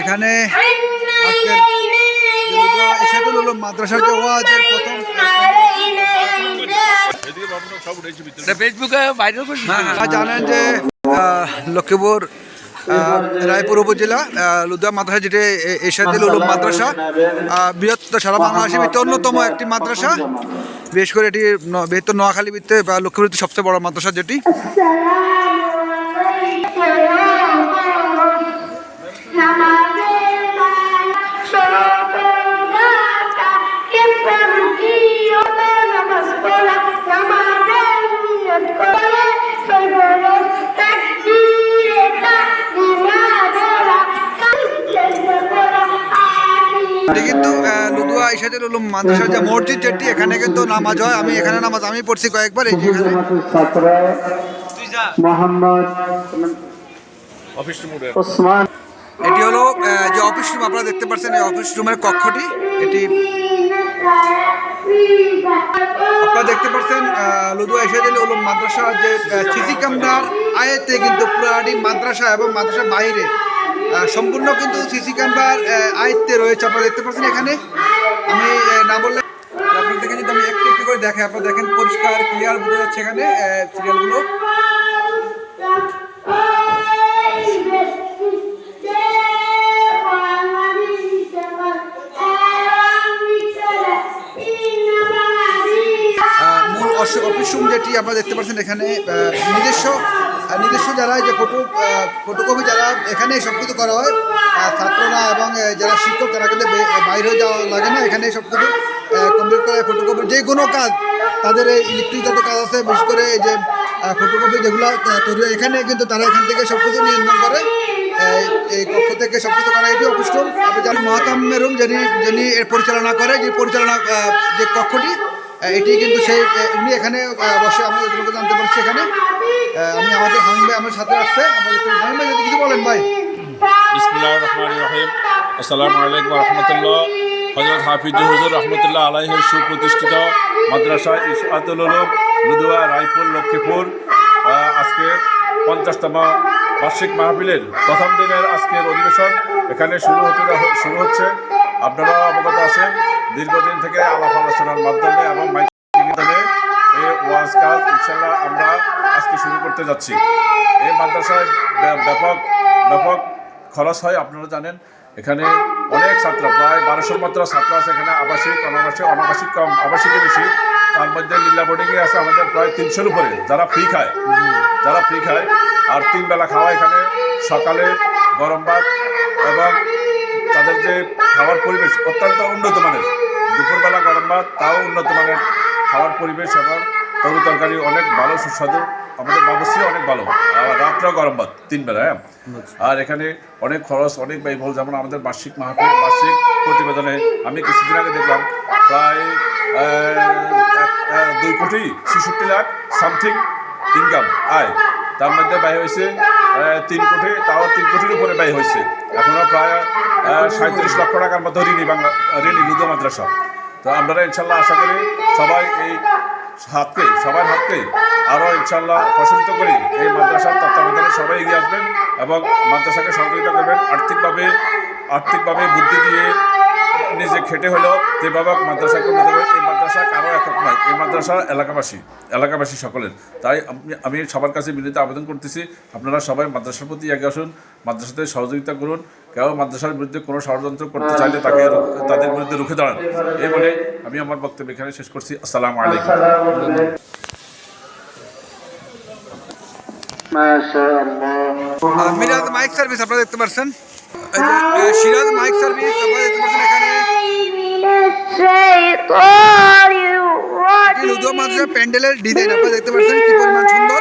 এখানে মাদ্রাসার ফেসবুকে হ্যাঁ, হ্যাঁ। জানেন যে লক্ষ্মীপুর রায়পুর উপজেলা লুদা মাদ্রাসা যেটি এশাদুল উলুম মাদ্রাসা বৃহত্তর সারা বাংলাদেশের ভিত্তি অন্যতম একটি মাদ্রাসা। বিশেষ করে এটি বৃহত্তর নোয়াখালী ভিত্তে বা লক্ষ্মীপুর সবচেয়ে বড় মাদ্রাসা যেটি। এটি কিন্তু লুদুয়া ইশাদুল উলুম মাদ্রাসার যে মসজিদ যেটি এখানে কিন্তু নামাজ হয়। আমি এখানে নামাজ আমি পড়ছি কয়েকবার এই যে এখানে। মোহাম্মদ ওসমান এটি হলো যে অফিস রুম আপনারা দেখতে পাচ্ছেন এই অফিস রুমের কক্ষটি। এটি আপনারা দেখতে পাচ্ছেন আহ, লুদুয়া ইশাদুল উলুম মাদ্রাসা যে সিসি ক্যামেরার আয়তে কিন্তু পুরাটি মাদ্রাসা এবং মাদ্রাসার বাইরে। সম্পূর্ণ কিন্তু সিসি ক্যামেরার আয়ত্তে রয়েছে আপনারা দেখতে পাচ্ছেন এখানে। আমি না বললে আপনারা দেখেন যদি আমি একটু একটু করে দেখে আপনারা দেখেন পরিষ্কার ক্লিয়ার বোঝা যাচ্ছে এখানে সিরিয়ালগুলো মূল অফিস রুম যেটি আপনারা দেখতে পাচ্ছেন এখানে নিজস্ব নিজস্ব যারা যে ফটো ফটোকপি যারা এখানে সব কিছু করা হয় ছাত্ররা এবং যারা শিক্ষক তারা কিন্তু বাইরে যাওয়া লাগে না, এখানে সব কিছু কমপ্লিট করে ফটোকপি যে কোনো কাজ, তাদের এই ইলেকট্রিক যত কাজ আছে, বিশেষ করে এই যে ফটোকপি যেগুলো তৈরি হয়, এখানে কিন্তু তারা এখান থেকে সব কিছু নিয়ন্ত্রণ করে এই কক্ষ থেকে সব কিছু করা এটি রুম আপনি জানেন মহাতামের রুম যিনি যিনি এর পরিচালনা করে যে পরিচালনা যে কক্ষটি এটি কিন্তু সেই উনি এখানে বসে আমাদের এগুলোকে জানতে পারছি এখানে আমি আমাদের হামিম ভাই আমার সাথে আসছে। আমাদের ভাই, যদি কিছু বলেন ভাই। রহমান রহিম। আসসালামু আলাইকুম রহমতুল্লাহ। হজরত হাফিজুর হুজুর রহমতুল্লাহ আলাইহের সুপ্রতিষ্ঠিত মাদ্রাসা ইসাতুল উলুম লুদুয়া রায়পুর, লক্ষ্মীপুর। আজকে পঞ্চাশতম বার্ষিক মাহফিলের প্রথম দিনের আজকের অধিবেশন এখানে শুরু হতে শুরু হচ্ছে। আপনারা অবগত আছেন, দীর্ঘদিন থেকে আলাপ আলোচনার মাধ্যমে এবং মাধ্যমে এই ওয়াজ কাজ ইনশাল্লাহ আমরা আজকে শুরু করতে যাচ্ছি। এই মাদ্রাসায় ব্য- ব্যাপক ব্যাপক খরচ হয়, আপনারা জানেন। এখানে অনেক ছাত্র, প্রায় বারোশোর মাত্র ছাত্র আছে এখানে, আবাসিক, অনাবাসিক অনাবাসিক কম আবাসিকে বেশি। তার মধ্যে লীলা বোর্ডিংয়ে আছে আমাদের প্রায় তিনশোর উপরে, যারা ফ্রি খায়। যারা ফ্রি খায়, আর তিন বেলা খাওয়া এখানে সকালে গরম ভাত এবং তাদের যে খাওয়ার পরিবেশ অত্যন্ত উন্নত মানের। দুপুরবেলা গরম ভাত, তাও উন্নত মানের খাওয়ার পরিবেশ এবং তরু তরকারি অনেক ভালো সুস্বাদু। আমাদের ব্যবস্থাই অনেক ভালো। আর রাত্রেও গরম ভাত তিন বেলা হ্যাঁ? আর এখানে অনেক খরচ অনেক ব্যয়বহুল। যেমন আমাদের বার্ষিক মাহফিল বার্ষিক প্রতিবেদনে আমি কিছুদিন আগে দেখলাম প্রায় দুই কোটি ছেষট্টি লাখ সামথিং ইনকাম আয়। তার মধ্যে ব্যয় হয়েছে তিন কোটি তাও তিন কোটির উপরে ব্যয় হয়েছে। এখনও প্রায় সাঁত্রিশ লক্ষ টাকার মতো ঋণী বাংলা ঋণী লুদো মাদ্রাসা। তো আমরা ইনশাল্লাহ আশা করি সবাই এই হাতকে সবার হাতকে আরও ইনশাল্লাহ প্রসারিত করি এই মাদ্রাসার তত্ত্বাবধানে সবাই এগিয়ে আসবেন এবং মাদ্রাসাকে সহযোগিতা করবেন। আর্থিকভাবে আর্থিকভাবে বুদ্ধি দিয়ে নিজে খেটে হলেও যেভাবে মাদ্রাসাকে উন্নত করে এই মাদ্রাসা কারও একক নয়, এই মাদ্রাসা এলাকাবাসী এলাকাবাসী সকলের। তাই আমি সবার কাছে বিনীত আবেদন করতেছি, আপনারা সবাই মাদ্রাসার প্রতি এগিয়ে আসুন, মাদ্রাসাতে সহযোগিতা করুন। কেউ মাদ্রাসার বিরুদ্ধে কোনো ষড়যন্ত্র করতে চাইলে তাকে তাদের বিরুদ্ধে রুখে দাঁড়ান। এই বলে আমি আমার বক্তব্য এখানে শেষ করছি। আসসালাম আলাইকুম। মিরাজ মাইক দেখতে সিরাজ মাইক দেখতে পাচ্ছেন প্যান্ডেলের ডিজাইন আপনারা দেখতে পাচ্ছেন কি পরিমাণ সুন্দর?